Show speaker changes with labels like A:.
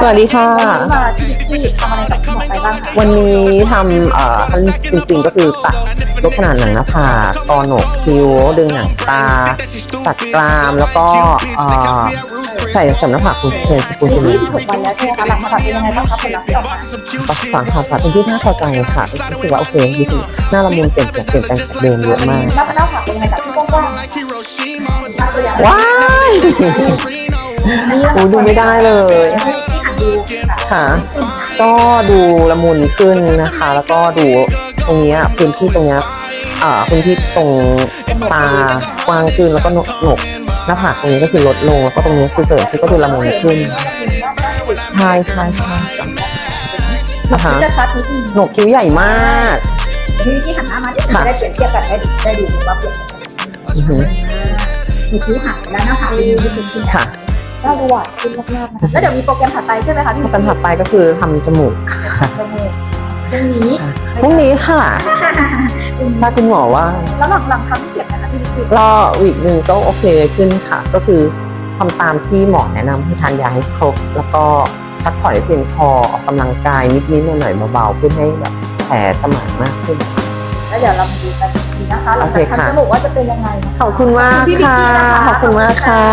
A: สวัสดีค่ะ
B: วันนี้มาที่ที่ทำอะไรกับคุณหมอไปบ้างคะ
A: วันนี้ทำเอ่อท่านจริง ๆ ก็คือตัดลดขนาดหนังหน้าผากกอโหนกคิ้ว ดึงหนังตา ตัดกรามแล้วก็เอ่อใส่เสริมหน้าผากคุณเคนสกุลซิลิ
B: ยี่สิบหกวันแล้วใช่ไหมคะหลังผ่าตัดเป็นยังไงบ้างคะผลลัพธ์ที่ออกมา
A: ตัดฝังผ่าตัดเป็นที่น่าพอใจค่ะรู้สึกว่าโอเครู้สึกหน้าละมุนเปลี่ยนแปลงเปลี่ยนแปลงจากเดิมเยอะมาก
B: หน้าหน้าผากเป็นยังไงจากที่กว้างๆหน้าตัวอย่าง
A: ว้าย
B: นี้
A: โอ้ดูไม่ได้เลย
B: ให้ที่หันดูค่ะ
A: ค่ะ ก็ดูละมุนขึ้นนะคะ แล้วก็ดูตรงเนี้ยพื้นที่ตรงเนี้ยอ่าพื้นที่ตรงตากว้างขึ้นแล้วก็โหนกโหนกหน้าผากตรงนี้ก็คือลดลงแล้วก็ตรงนี้คือเสริมที่ก็ดูละมุนขึ้นใช่ใช่ใช่อ่าฮะ
B: จะชัดนิดนึง
A: โหนกคิ้วใหญ่มาก
B: ที่ที่หันหน้ามาที่
A: ค่ะ
B: ได้เปรียบเทียบกันได้ได้ดูว่าเปลี่ยน
A: อือหือ
B: มีคิ้วหักแล้วหน้าผากดีขึ้ นขึ้น
A: ค่ะ
B: ก็ดูหวานขึ้นมากๆนะคะแล้วเดี๋ยวมีโปรแกรมถัดไปใช่ไหมคะพี่
A: กันถัดไปก็คือทำจมูกค่ะ
B: จมูกพรุ่งนี้
A: พรุ่งนี้ค่ะ ถ้าคุณหมอว่า
B: แล้วหลังหลังทำที่เจ็บนะคะพี่พี่
A: รอวีกหนึ่งก็โอเคขึ้นค่ะ ก็คือทำตามที่หมอแนะนำให้ทานยาให้ครบ แล้วก็พักผ่อนให้เพียงพอออกกำลังกายนิดๆหน่อยๆเบาๆเพื่อให้แบบแผลสมานมากขึ้น
B: แล้วเดี๋ยวเรามาดูกันอีกทีนะคะหลัง
A: โอเค
B: จาก
A: ค่ะ
B: ทำจมูกว่าจะเป็นยังไงนะคะ
A: ขอบคุณมาก
B: ขอบคุณพี่
A: ค่ะ
B: วิกกี้นะคะ
A: ขอบคุณมากค่ะ